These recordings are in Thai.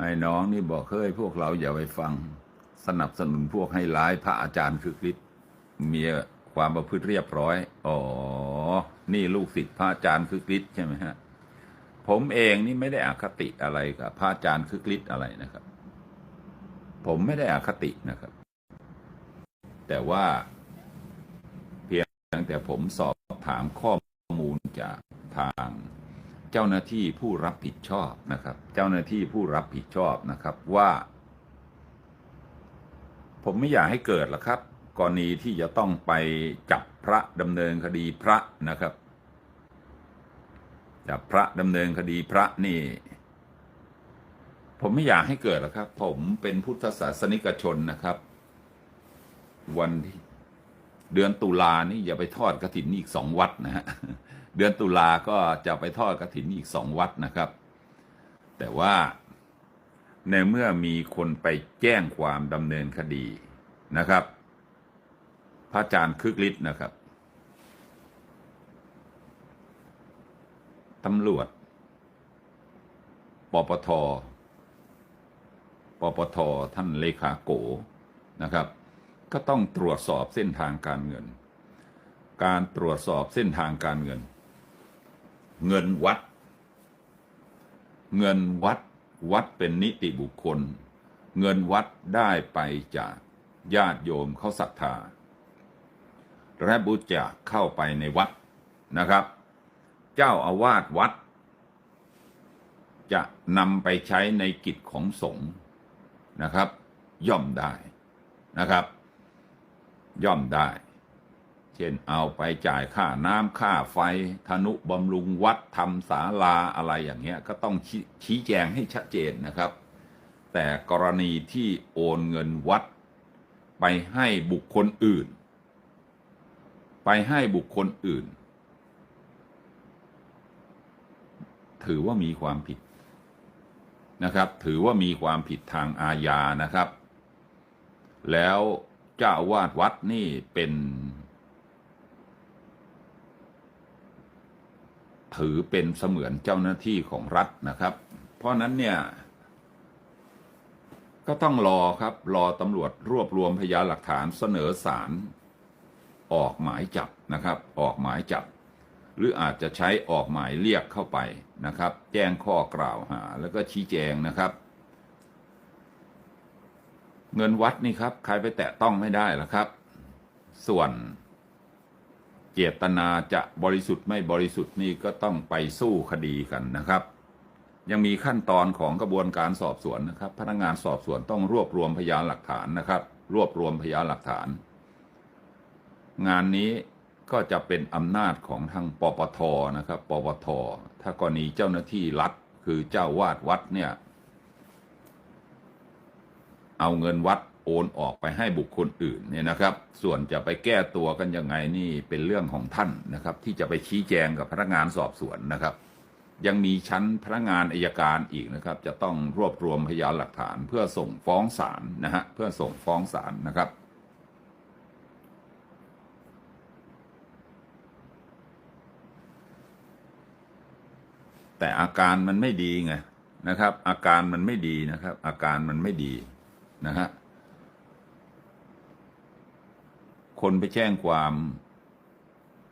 ไอ้น้องนี่บอกเฮ้ยพวกเราอย่าไปฟัง สนับสนุนพวกให้ร้ายพระอาจารย์คือคริสต์มีความประพฤติเรียบร้อย อ๋อ นี่ลูกศิษย์พระอาจารย์คือคริสต์ใช่ไหมฮะ ผมเองนี่ไม่ได้อคติอะไรกับพระอาจารย์คือคริสต์อะไรนะครับ ผมไม่ได้อคตินะครับ แต่ว่าเพียงแต่ผมสอบถามข้อมูลจากทาง เจ้าหน้าที่ผู้รับผิดชอบนะครับ เจ้าหน้าที่ผู้รับผิดชอบนะครับว่า ผมไม่อยากให้เกิดหรอกครับกรณีที่จะต้องไปจับพระดำเนินคดีพระนะครับ จับพระดำเนินคดีพระนี่ ผมไม่อยากให้เกิดหรอกครับ ผมเป็นพุทธศาสนิกชนนะครับ วันที่เดือนตุลานี่อย่าไปทอดกระถินอีกสองวัดนะฮะ เดือนตุลาก็จะไปทอดกระถินอีกสองวัดนะครับ แต่ว่าในเมื่อมีคนไปแจ้งความดำเนินคดีนะครับ พระอาจารย์คึกฤทธิ์นะครับตำรวจ ปปท ปปท ท่านเลขาโกนะครับ ก็ต้องตรวจสอบเส้นทางการเงิน การตรวจสอบเส้นทางการเงิน เงินวัด เงินวัดวัดเป็นนิติบุคคล เงินวัดได้ไปจากญาติโยมเขาศรัทธาและบุจาเข้าไปในวัดนะครับ เจ้าอาวาสวัด จะนำไปใช้ในกิจของสงฆ์นะครับ ย่อมได้นะครับ ย่อมได้ ช่นเอาไปจ่ายค่าน้ำค่าไฟธนุบำรุงวัดทำศาลาอะไรอย่างเงี้ยก็ต้องชี้ชี้แจงให้ชัดเจนนะครับ แต่กรณีที่โอนเงินวัด ไปให้บุคคลอื่น ไปให้บุคคลอื่น ถือว่ามีความผิดนะครับ ถือว่ามีความผิดทางอาญานะครับ แล้วเจ้าวาสวัดนี่เป็น ถือเป็นเสมือนเจ้าหน้าที่ของรัฐนะครับ เพราะนั้นเนี่ย ก็ต้องรอครับ รอตำรวจรวบรวมพยานหลักฐานเสนอศาลออกหมายจับนะครับ ออกหมายจับ หรืออาจจะใช้ออกหมายเรียกเข้าไปนะครับ แจ้งข้อกล่าวหา แล้วก็ชี้แจงนะครับ เงินวัดนี่ครับ ใครไปแตะต้องไม่ได้หรอกครับ ส่วน เจตนาจะบริสุทธิ์ไม่บริสุทธิ์นี่ก็ต้องไปสู้คดีกันนะครับ ยังมีขั้นตอนของกระบวนการสอบสวนนะครับ พนักงานสอบสวนต้องรวบรวมพยานหลักฐานนะครับ รวบรวมพยานหลักฐาน งานนี้ก็จะเป็นอำนาจของทางปปทนะครับ ปปท ถ้ากรณีเจ้าหน้าที่รัฐคือเจ้าวาดวัดเนี่ย เอาเงินวัด อนออกไปให้บุคคลอื่นเนี่ยนะครับ ส่วนจะไปแก้ตัวกันยังไงนี่เป็นเรื่องของท่านนะครับ ที่จะไปชี้แจงกับพนักงานสอบสวนนะครับ ยังมีชั้นพนักงานอายการอีกนะครับ จะต้องรวบรวมพยานหลักฐานเพื่อส่งฟ้องศาลนะฮะเพื่อส่งฟ้องศาลนะครับแต่อาการมันไม่ดีไงนะครับ อาการมันไม่ดีนะครับ อาการมันไม่ดีนะฮะ คนไปแจ้งความ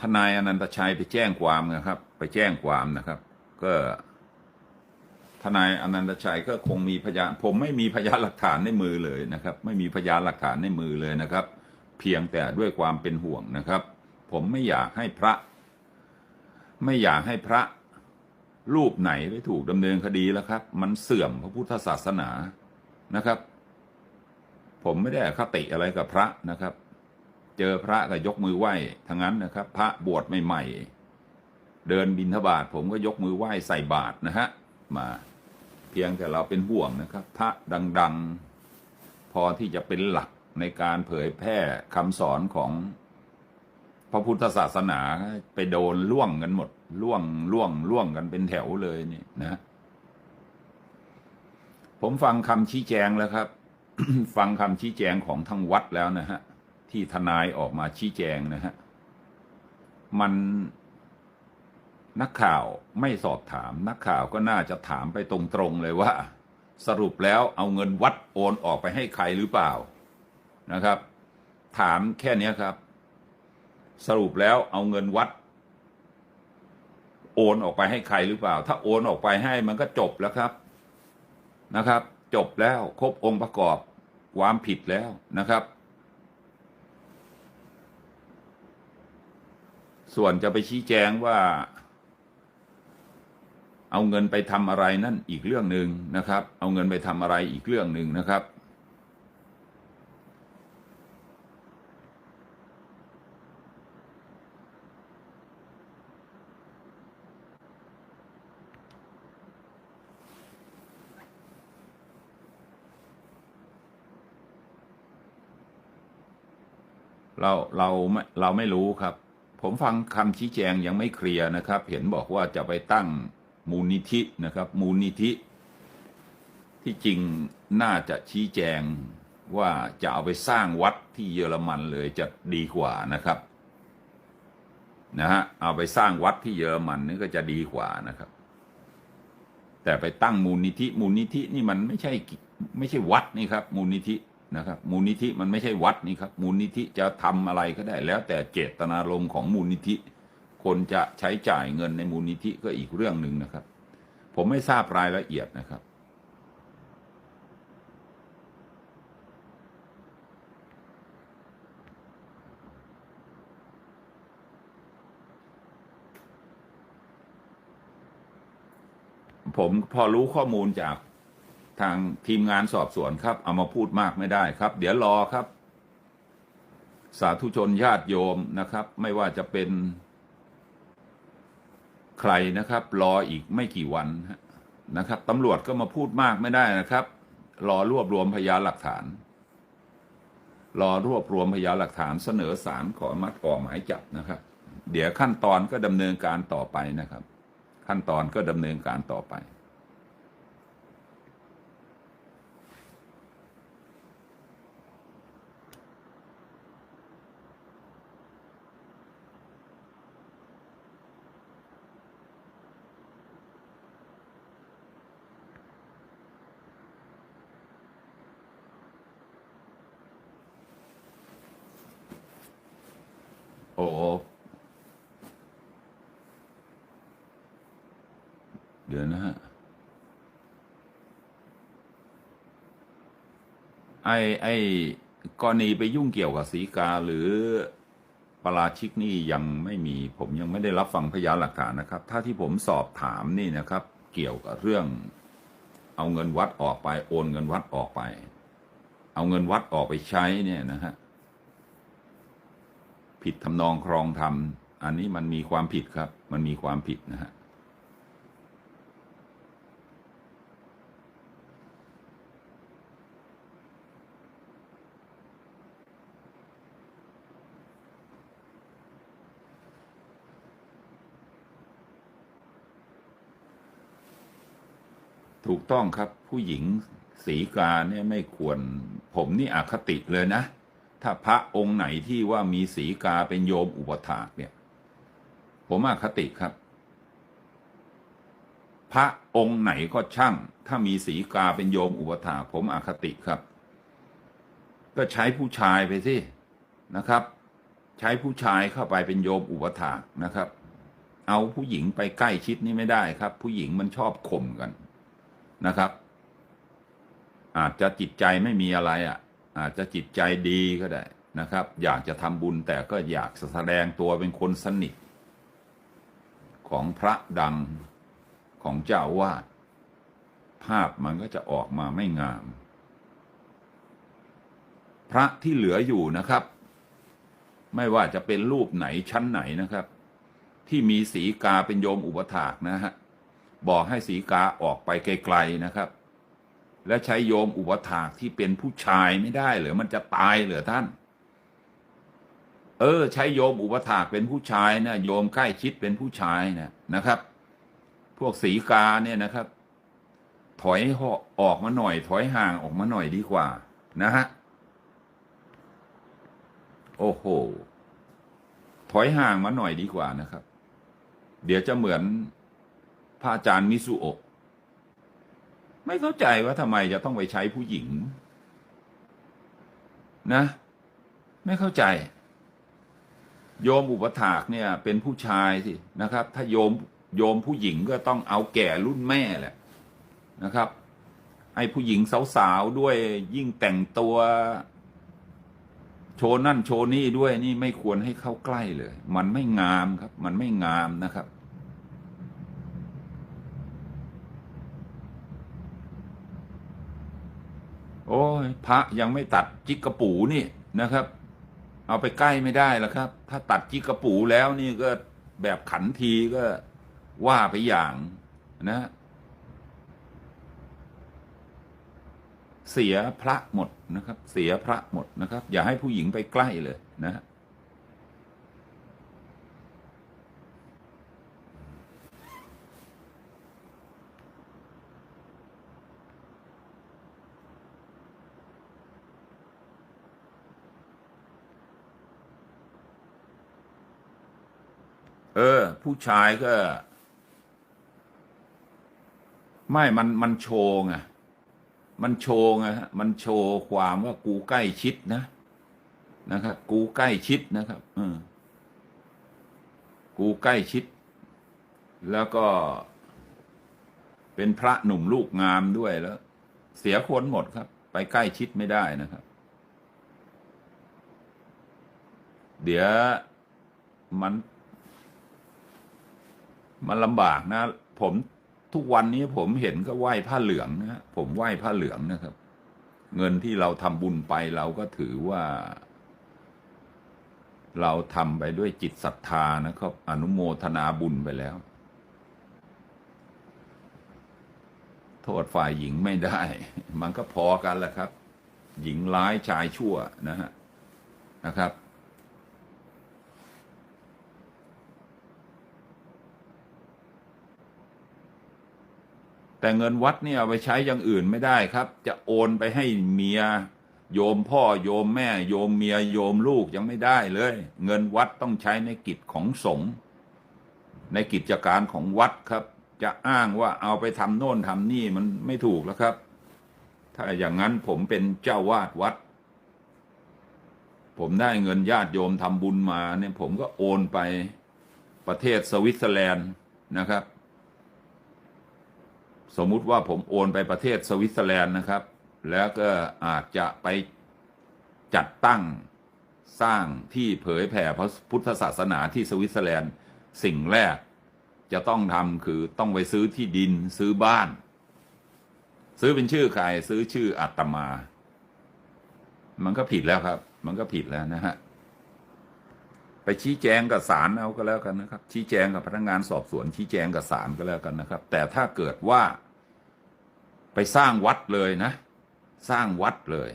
ทนายอนันตชัยไปแจ้งความนะครับ ไปแจ้งความนะครับ ก็ ทนายอนันตชัยก็คงมีพยานผมไม่มีพยานหลักฐานในมือเลยนะครับ ไม่มีพยานหลักฐานในมือเลยนะครับ เพียงแต่ด้วยความเป็นห่วงนะครับ ผมไม่อยากให้พระ ไม่อยากให้พระรูปไหนไปถูกดำเนินคดีแล้วครับ มันเสื่อมพระพุทธศาสนานะครับ ผมไม่ได้คติอะไรกับพระนะครับ เจอพระก็ยกมือไหว้ทั้งนั้นนะครับ พระบวชใหม่ๆ เดินบิณฑบาตผมก็ยกมือไหว้ใส่บาตรนะฮะมาเพียงแต่เราเป็นห่วงนะครับพระดังๆ พอที่จะเป็นหลักในการเผยแพร่คำสอนของพระพุทธศาสนาไปโดนล่วงกันหมดล่วงล่วงล่วงกันเป็นแถวเลยนี่นะ ผมฟังคำชี้แจงแล้วครับ ฟังคำชี้แจงของทั้งวัดแล้วนะฮะ ที่ทนายออกมาชี้แจงนะฮะ มันนักข่าวไม่สอบถาม นักข่าวก็น่าจะถามไปตรงๆเลยว่า สรุปแล้วเอาเงินวัดโอนออกไปให้ใครหรือเปล่านะครับ ถามแค่นี้ครับ สรุปแล้วเอาเงินวัด โอนออกไปให้ใครหรือเปล่า ถ้าโอนออกไปให้มันก็จบแล้วครับนะครับ จบแล้วครบองค์ประกอบความผิดแล้วนะครับ ส่วนจะไปชี้แจงว่า เอาเงินไปทำอะไรนั่นอีกเรื่องหนึ่งนะครับ เอาเงินไปทำอะไรอีกเรื่องหนึ่งนะครับเราเราไม่เราไม่รู้ครับ ผมฟังคำชี้แจงยังไม่เคลียร์นะครับ เห็นบอกว่าจะไปตั้งมูลนิธินะครับ มูลนิธิ ที่จริงน่าจะชี้แจงว่าจะเอาไปสร้างวัดที่เยอรมันเลยจะดีกว่านะครับนะฮะเอาไปสร้างวัดที่เยอรมันนี่ก็จะดีกว่านะครับ แต่ไปตั้งมูลนิธิ มูลนิธินี่มันไม่ใช่ไม่ใช่วัดนี่ครับ มูลนิธิ นะครับมูลนิธิมันไม่ใช่วัดนี่ครับมูลนิธิจะทำอะไรก็ได้ แล้วแต่เจตนารมณ์ของมูลนิธิ คนจะใช้จ่ายเงินในมูลนิธิก็อีกเรื่องหนึ่งนะครับ ผมไม่ทราบรายละเอียดนะครับ ผมพอรู้ข้อมูลจาก ทางทีมงานสอบสวนครับ เอามาพูดมากไม่ได้ครับ เดี๋ยวรอครับ สาธุชนญาติโยมนะครับ ไม่ว่าจะเป็นใครนะครับ รออีกไม่กี่วันนะครับตำรวจก็มาพูดมากไม่ได้นะครับ รอรวบรวมพยานหลักฐาน รอรวบรวมพยานหลักฐานเสนอสารขออนุมัดออกหมายจับนะครับ เดี๋ยวขั้นตอนก็ดำเนินการต่อไปนะครับ ขั้นตอนก็ดำเนินการต่อไป เดี๋ยวนะฮะ ไอ้ไอ้กรณีไปยุ่งเกี่ยวกับสีกาหรือปราชิกนี่ยังไม่มีผมยังไม่ได้รับฟังพยานหลักฐานนะครับ ถ้าที่ผมสอบถามนี่นะครับ เกี่ยวกับเรื่อง เอาเงินวัดออกไป โอนเงินวัดออกไป เอาเงินวัดออกไปใช้เนี่ยนะฮะ ผิดทำนองครองธรรม อันนี้มันมีความผิดครับ มันมีความผิดนะฮะถูกต้องครับผู้หญิงสีกาเนี่ยไม่ควร ผมนี่อคติเลยนะ ถ้าพระองค์ไหนที่ว่ามีสีกาเป็นโยมอุปถากเนี่ย ผมอคติครับ พระองค์ไหนก็ช่าง ถ้ามีสีกาเป็นโยมอุปถากผมอคติครับ ก็ใช้ผู้ชายไปสินะครับ ใช้ผู้ชายเข้าไปเป็นโยมอุปถากนะครับ เอาผู้หญิงไปใกล้ชิดนี่ไม่ได้ครับ ผู้หญิงมันชอบข่มกันนะครับ อาจจะจิตใจไม่มีอะไรอะ อาจจะจิตใจดีก็ได้นะครับ อยากจะทำบุญแต่ก็อยากแสดงตัวเป็นคนสนิท ของพระดังของเจ้าวาดภาพมันก็จะออกมาไม่งาม พระที่เหลืออยู่นะครับ ไม่ว่าจะเป็นรูปไหนชั้นไหนนะครับ ที่มีสีกาเป็นโยมอุปถากนะฮะบอกให้สีกาออกไปไกลๆนะครับ และใช้โยมอุปถากที่เป็นผู้ชายไม่ได้หรือมันจะตายเหรือท่าน เออ ใช้โยมอุปถากเป็นผู้ชายนะโยมใกล้ชิดเป็นผู้ชายนะนะครับ พวกสีกาเนี่ยนะครับ ถอยออกมาหน่อย ถอยห่างออกมาหน่อยดีกว่า นะฮะโอ้โห ถอยห่างมาหน่อยดีกว่านะครับ เดี๋ยวจะเหมือนพระอาจารย์มิสุโอะ ไม่เข้าใจว่าทำไมจะต้องไปใช้ผู้หญิง นะ ไม่เข้าใจ โยมอุปถากเนี่ย เป็นผู้ชายสินะครับ ถ้าโยมโยมผู้หญิงก็ต้องเอาแก่รุ่นแม่แหละนะครับไอ้ผู้หญิงสาวๆด้วยยิ่งแต่งตัวโชว์นั่นโชว์นี่ด้วยนี่ไม่ควรให้เข้าใกล้เลย มันไม่งามครับ มันไม่งามนะครับ โอ้ยพระยังไม่ตัดจิกกระปูนี่นะครับ เอาไปใกล้ไม่ได้แล้วครับ ถ้าตัดจิกกระปูแล้วนี่ก็แบบขันทีก็ว่าไปอย่างนะเสียพระหมดนะครับ เสียพระหมดนะครับ อย่าให้ผู้หญิงไปใกล้เลยนะ เออ ผู้ชายก็ ไม่มันมันโชว์ไงมันโชว์ไงฮะมันโชว์ความว่ากูใกล้ชิดนะนะครับกูใกล้ชิดนะครับเออกูใกล้ชิด แล้วก็ เป็นพระหนุ่มลูกงามด้วยแล้ว เสียคนหมดครับ ไปใกล้ชิดไม่ได้นะครับ เดี๋ยวมัน มันลำบากนะ ผมทุกวันนี้ผมเห็นก็ไหว้ผ้าเหลืองนะผมไหว้ผ้าเหลืองนะครับ เงินที่เราทำบุญไปเราก็ถือว่า เราทำไปด้วยจิตศรัทธานะครับ อนุโมทนาบุญไปแล้ว โทษฝ่ายหญิงไม่ได้ มันก็พอกันแหละครับ หญิงร้ายชายชั่วนะฮะนะครับ แต่เงินวัดเนี่ยเอาไปใช้อย่างอื่นไม่ได้ครับ จะโอนไปให้เมีย โยมพ่อโยมแม่ โยมเมียโยมลูกยังไม่ได้เลย เงินวัดต้องใช้ในกิจของสงฆ์ในกิจการของวัดครับ จะอ้างว่าเอาไปทำโน่นทำนี่มันไม่ถูกแล้วครับ ถ้าอย่างนั้นผมเป็นเจ้าวาดวัด ผมได้เงินญาติโยมทำบุญมาเนี่ยผมก็โอนไปประเทศสวิตเซอร์แลนด์นะครับ สมมุติว่าผมโอนไปประเทศสวิตเซอร์แลนด์นะครับ แล้วก็อาจจะไปจัดตั้งสร้างที่เผยแผ่พระพุทธศาสนาที่สวิตเซอร์แลนด์สิ่งแรกจะต้องทำคือต้องไปซื้อที่ดินซื้อบ้าน ซื้อเป็นชื่อใครซื้อชื่ออาตมา มันก็ผิดแล้วครับ มันก็ผิดแล้วนะฮะ ไปชี้แจงกับศาลเอาก็แล้วกันนะครับ ชี้แจงกับพนักงานสอบสวน ชี้แจงกับศาลก็แล้วกันนะครับ แต่ถ้าเกิดว่า ไปสร้างวัดเลยนะ สร้างวัดเลย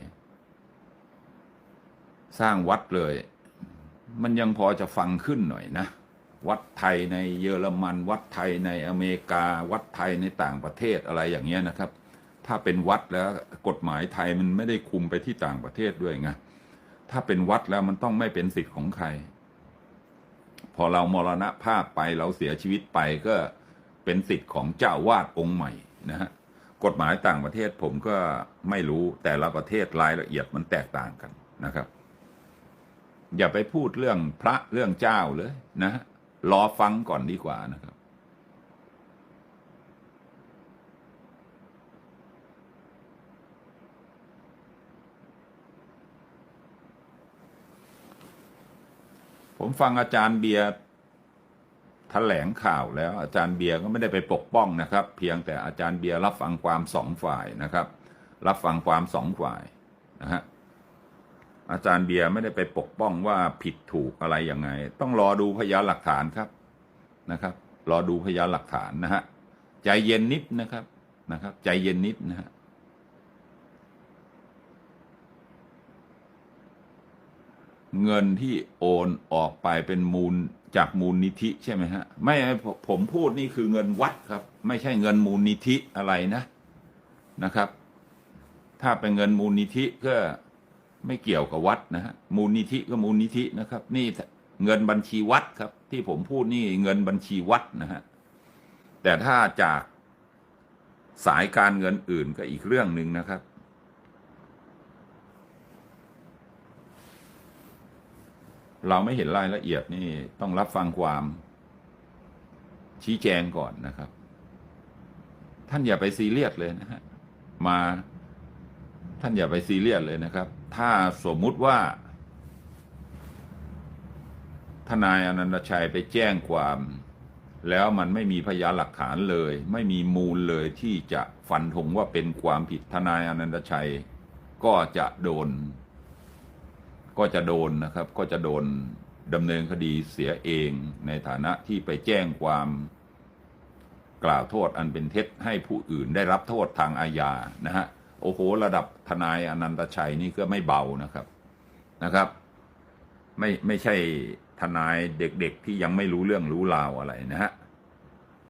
สร้างวัดเลย มันยังพอจะฟังขึ้นหน่อยนะ วัดไทยในเยอรมัน วัดไทยในอเมริกา วัดไทยในต่างประเทศอะไรอย่างเงี้ยนะครับ ถ้าเป็นวัดแล้วกฎหมายไทยมันไม่ได้คุมไปที่ต่างประเทศด้วยไงถ้าเป็นวัดแล้วมันต้องไม่เป็นสิทธิ์ของใคร พอเรามรณภาพไปเราเสียชีวิตไปก็เป็นสิทธิ์ของเจ้าวาดองค์ใหม่นะฮะกฎหมายต่างประเทศผมก็ไม่รู้แต่ละประเทศรายละเอียดมันแตกต่างกันนะครับ อย่าไปพูดเรื่องพระเรื่องเจ้าเลยนะฮะรอฟังก่อนดีกว่านะครับ ผมฟังอาจารย์เบียร์แถลงข่าวแล้วอาจารย์เบียร์ก็ไม่ได้ไปปกป้องนะครับ เพียงแต่อาจารย์เบียร์รับฟังความสองฝ่ายนะครับ รับฟังความสองฝ่ายนะฮะอาจารย์เบียร์ไม่ได้ไปปกป้องว่าผิดถูกอะไรยังไง ต้องรอดูพยานหลักฐานครับนะครับ รอดูพยานหลักฐานนะฮะใจเย็นนิดนะครับนะครับ ใจเย็นนิดนะฮะ เงินที่โอนออกไปเป็นมูลจากมูลนิธิใช่ไหมฮะ ไม่ผมพูดนี่คือเงินวัดครับ ไม่ใช่เงินมูลนิธิอะไรนะนะครับ ถ้าเป็นเงินมูลนิธิก็ไม่เกี่ยวกับวัดนะฮะมูลนิธิก็มูลนิธินะครับ นี่เงินบัญชีวัดครับ ที่ผมพูดนี่เงินบัญชีวัดนะฮะแต่ถ้าจากสายการเงินอื่นก็อีกเรื่องหนึ่งนะครับ เราไม่เห็นรายละเอียดนี่ต้องรับฟังความชี้แจงก่อนนะครับ ท่านอย่าไปซีเรียสเลยนะฮะมาท่านอย่าไปซีเรียสเลยนะครับ ถ้าสมมุติว่า ทนายอนันตชัยไปแจ้งความ แล้วมันไม่มีพยานหลักฐานเลย ไม่มีมูลเลยที่จะฟันธงว่าเป็นความผิดทนายอนันตชัย ก็จะโดน ก็จะโดนนะครับก็จะโดนดำเนินคดีเสียเองในฐานะที่ไปแจ้งความกล่าวโทษอันเป็นเท็จให้ผู้อื่นได้รับโทษทางอาญานะฮะโอ้โหระดับทนายอนันตชัยนี่ก็ไม่เบานะครับนะครับ ไม่ไม่ใช่ทนายเด็กๆที่ยังไม่รู้เรื่องรู้ราวอะไรนะฮะ